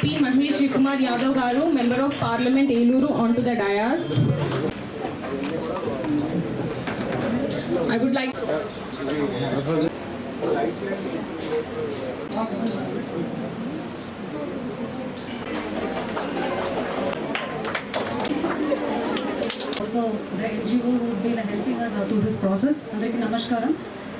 P Mahesh Kumar Yadav garu member of parliament Eluru on to the dais I would like Also, the NGO who's been helping us through this process. అందరికీ నమస్కారం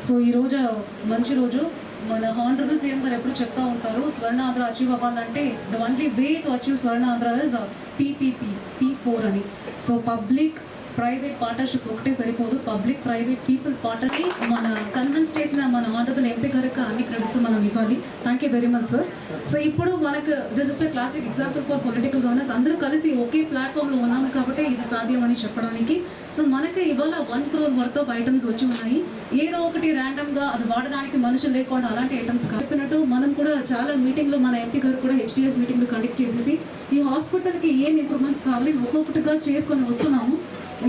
so ఈరోజు మంచి రోజు మన honourable CM గారు ఎప్పుడు చెప్తా ఉంటారు? స్వర్ణాంధ్ర అచీవ్ అవ్వాలంటే the only way to achieve Swarnandhra is PPP P four అని. సో పబ్లిక్ ప్రైవేట్ పార్ట్నర్షిప్ ఒకటే సరిపోదు. పబ్లిక్ ప్రైవేట్ పీపుల్ పార్ట్నర్షిప్ మన కన్విన్స్ చేసిన మన ఆనరబుల్ ఎంపీ గారికి అన్ని క్రెడిట్స్ మనం ఇవ్వాలి. Thank you very much sir so ఇప్పుడు మనకు this is the classic example for political governance అందరూ కలిసి ఒకే ప్లాట్ఫామ్లో ఉన్నాము కాబట్టి ఇది సాధ్యం అని చెప్పడానికి. సో మనకి ఇవాళ one crore worth of items వచ్చి ఉన్నాయి. ఏదో ఒకటి ర్యాండమ్గా అది వాడడానికి మనుషులు లేకుండా అలాంటి ఐటమ్స్ కలిపినట్టు మనం కూడా చాలా మీటింగ్లో మన ఎంపీ గారు కూడా హెచ్డిఎస్ మీటింగ్లు కండక్ట్ చేసేసి ఈ హాస్పిటల్కి ఏం ఇంప్రూవ్మెంట్స్ కావాలి ఒక్కొక్కటిగా చేసుకొని వస్తున్నాము.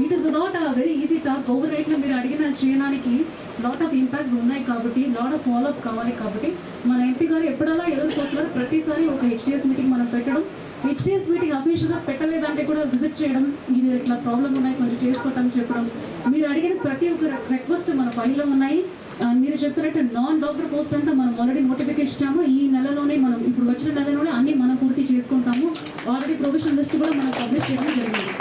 It is not a very easy task over రేట్లో మీరు అడిగిన చేయడానికి లాట్ ఆఫ్ ఇంపాక్ట్స్ ఉన్నాయి కాబట్టి లాట్ ఆఫ్ ఫాలో అప్ కావాలి కాబట్టి మన ఎంపీ గారు ఎప్పుడలా ఎదురుకు వస్తున్నారు ప్రతిసారి ఒక హెచ్డిఎస్ మీటింగ్ మనం పెట్టడం హెచ్డిఎస్ మీటింగ్ అఫీషియల్గా పెట్టలేదంటే కూడా విజిట్ చేయడం మీరు ఇట్లా ప్రాబ్లం ఉన్నాయి కొంచెం చేసుకోవటం చెప్పడం మీరు అడిగిన ప్రతి ఒక్క రిక్వెస్ట్ మన ఫైల్లో ఉన్నాయి మీరు చెప్పినట్టు నాన్ డాక్టర్ పోస్ట్ అంతా మనం ఆల్రెడీ నోటిఫికేషన్ ఇచ్చాము ఈ నెలలోనే మనం ఇప్పుడు వచ్చిన నెలలోనే అన్ని మనం పూర్తి చేసుకుంటాము। ఆల్రెడీ ప్రొవిజన్ లిస్ట్ కూడా మనం పబ్లిష్ చేయడం జరిగింది.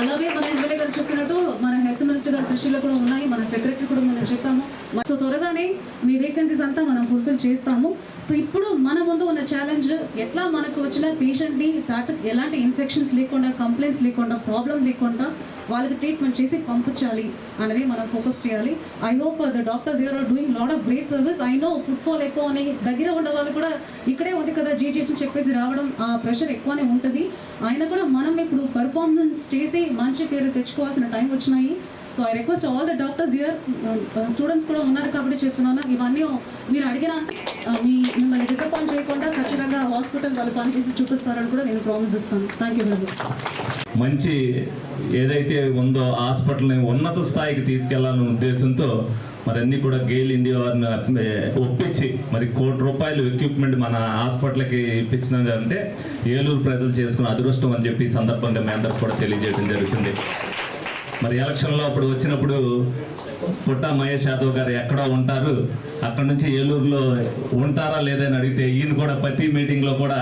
అలాగే మన ఎమ్మెల్యే గారు చెప్పినట్టు మన హెల్త్ మినిస్టర్ గారి దృష్టిలో కూడా ఉన్నాయి. మన సెక్రటరీ కూడా మనం చెప్పాము. సో త్వరగానే మీ వేకెన్సీస్ అంతా మనం ఫుల్ఫిల్ చేస్తాము. సో ఇప్పుడు మన ముందు ఉన్న ఛాలెంజ్ ఎట్లా మనకు వచ్చిన పేషెంట్ని సాటిస్ ఎలాంటి ఇన్ఫెక్షన్స్ లేకుండా కంప్లైంట్స్ లేకుండా ప్రాబ్లం లేకుండా వాళ్ళకి ట్రీట్మెంట్ చేసి పంపించాలి అనేది మనం ఫోకస్ చేయాలి. I hope the doctors you're are doing lot of great service I know footfall ఎక్కువ అని దగ్గర ఉన్న వాళ్ళు కూడా ఇక్కడే ఉంది కదా జీజీహెచ్ అని చెప్పేసి రావడం ఆ ప్రెషర్ ఎక్కువనే ఉంటుంది. అయినా కూడా మనం ఇప్పుడు పర్ఫార్మెన్స్ చేసి మంచి పేరు తెచ్చుకోవాల్సిన టైం వచ్చినాయి. So I request all the doctors year students కూడా ఉన్నారు కాబట్టి చెప్తున్నాను. ఇవన్నీ మీరు అడిగిన మీ మిమ్మల్ని డిసప్పాయింట్ చేయకుండా ఖచ్చితంగా హాస్పిటల్ వాళ్ళు పనిచేసి చూపిస్తారని కూడా నేను ప్రామిస్ ఇస్తాను. థ్యాంక్ యూ వెరీ మచ్ మంచి ఏదైతే ఉందో హాస్పిటల్ని ఉన్నత స్థాయికి తీసుకెళ్ళాలనే ఉద్దేశంతో మరి అన్ని కూడా గెయిల్ ఇండియా వారిని ఒప్పించి మరి కోటి రూపాయలు ఎక్విప్మెంట్ మన హాస్పిటల్కి ఇప్పించినారంటే ఏలూరు ప్రజలు చేసుకున్న అదృష్టం అని చెప్పి సందర్భంగా మీ అందరికి కూడా తెలియజేయడం జరుగుతుంది. మరి ఎలక్షన్లో అప్పుడు వచ్చినప్పుడు పుట్ట మహేష్ యాదవ్ గారు ఎక్కడో ఉంటారు. అక్కడ నుంచి ఏలూరులో ఉంటారా లేదని అడిగితే ఈయన కూడా ప్రతి మీటింగ్లో కూడా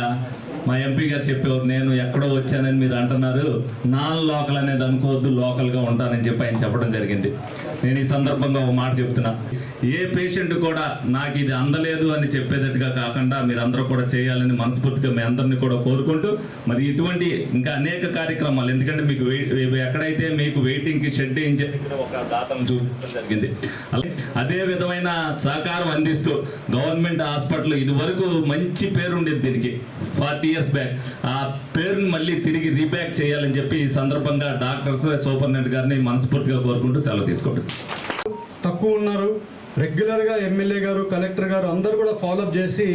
మా ఎంపీ గారు చెప్పేవారు నేను ఎక్కడో వచ్చానని మీరు అంటున్నారు. నాన్ లోకల్ అనేది అనుకోవద్దు లోకల్గా ఉంటానని చెప్పి ఆయన చెప్పడం జరిగింది. నేను ఈ సందర్భంగా ఒక మాట చెప్తున్నా. ఏ పేషెంట్ కూడా నాకు ఇది అందలేదు అని చెప్పేటట్టుగా కాకుండా మీరు కూడా చేయాలని మనస్ఫూర్తిగా మీ అందరినీ కూడా కోరుకుంటూ మరి ఇటువంటి ఇంకా అనేక కార్యక్రమాలు ఎందుకంటే మీకు ఎక్కడైతే మీకు వెయిటింగ్కి షెడ్ వేయించే ఒక దాతను చూపించడం జరిగింది. అదే విధమైన సహకారం అందిస్తూ గవర్నమెంట్ హాస్పిటల్ ఇది వరకు మంచి పేరు ఉండేది దీనికి. ఫార్టీ ఇయర్స్ బ్యాక్ ఆ పేరుని మళ్ళీ తిరిగి రీబ్యాక్ చేయాలని చెప్పి ఈ సందర్భంగా డాక్టర్స్ సూపరింటెండెంట్ గారిని మనస్ఫూర్తిగా కోరుకుంటూ సెలవు తీసుకోండి. తక్కువ ఉన్నారు. రెగ్యులర్గా ఎమ్మెల్యే గారు కలెక్టర్ గారు అందరు కూడా ఫాలోఅప్ చేసి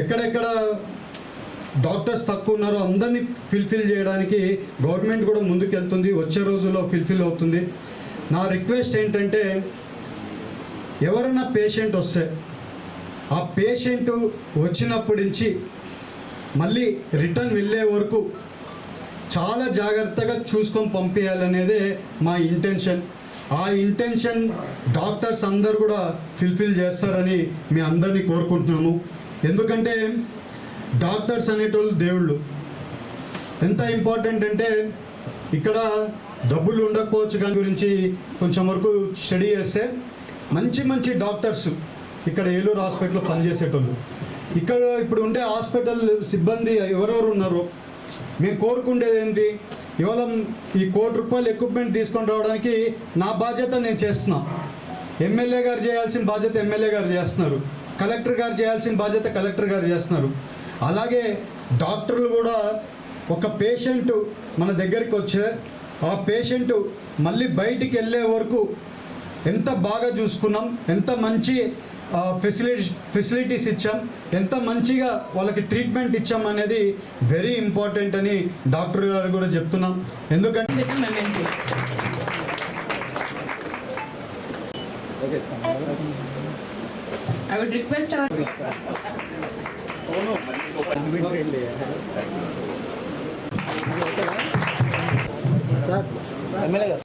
ఎక్కడెక్కడ డాక్టర్స్ తక్కువ ఉన్నారో అందరినీ ఫిల్ఫిల్ చేయడానికి గవర్నమెంట్ కూడా ముందుకెళ్తుంది. వచ్చే రోజుల్లో ఫిల్ఫిల్ అవుతుంది. నా రిక్వెస్ట్ ఏంటంటే ఎవరైనా పేషెంట్ వస్తే ఆ పేషెంట్ వచ్చినప్పటి నుంచి మళ్ళీ రిటర్న్ వెళ్ళే వరకు చాలా జాగ్రత్తగా చూసుకొని పంపించాలనేదే మా ఇంటెన్షన్. ఆ ఇంటెన్షన్ డాక్టర్స్ అందరు కూడా ఫిల్ఫిల్ చేస్తారని మీ అందరినీ కోరుకుంటున్నాము. ఎందుకంటే డాక్టర్స్ అనేటోళ్ళు దేవుళ్ళు. ఎంత ఇంపార్టెంట్ అంటే ఇక్కడ డబ్బులు ఉండకపోవచ్చు దాని గురించి కొంచెం వరకు స్టడీ చేస్తే మంచి మంచి డాక్టర్స్ ఇక్కడ ఏలూరు హాస్పిటల్లో పనిచేసేటోళ్ళు. ఇక్కడ ఇప్పుడు ఉండే హాస్పిటల్ సిబ్బంది ఎవరెవరు ఉన్నారు? మేము కోరుకుండేది ఏంటి? ఇవాళ ఈ కోటి రూపాయలు ఎక్విప్మెంట్ తీసుకొని రావడానికి నా బాధ్యత నేను చేస్తున్నా. ఎమ్మెల్యే గారు చేయాల్సిన బాధ్యత ఎమ్మెల్యే గారు చేస్తున్నారు. కలెక్టర్ గారు చేయాల్సిన బాధ్యత కలెక్టర్ గారు చేస్తున్నారు. అలాగే డాక్టర్లు కూడా ఒక పేషెంట్ మన దగ్గరికి వచ్చే ఆ పేషెంట్ మళ్ళీ బయటికి వెళ్ళే వరకు ఎంత బాగా చూసుకున్నాం ఎంత మంచి ఫెసిలిటీ ఫెసిలిటీస్ ఇచ్చాం. ఎంత మంచిగా వాళ్ళకి ట్రీట్మెంట్ ఇచ్చాం అనేది వెరీ ఇంపార్టెంట్ అని డాక్టర్ గారు కూడా చెప్తున్నాం. ఎందుకంటే. I would request our MLA garu.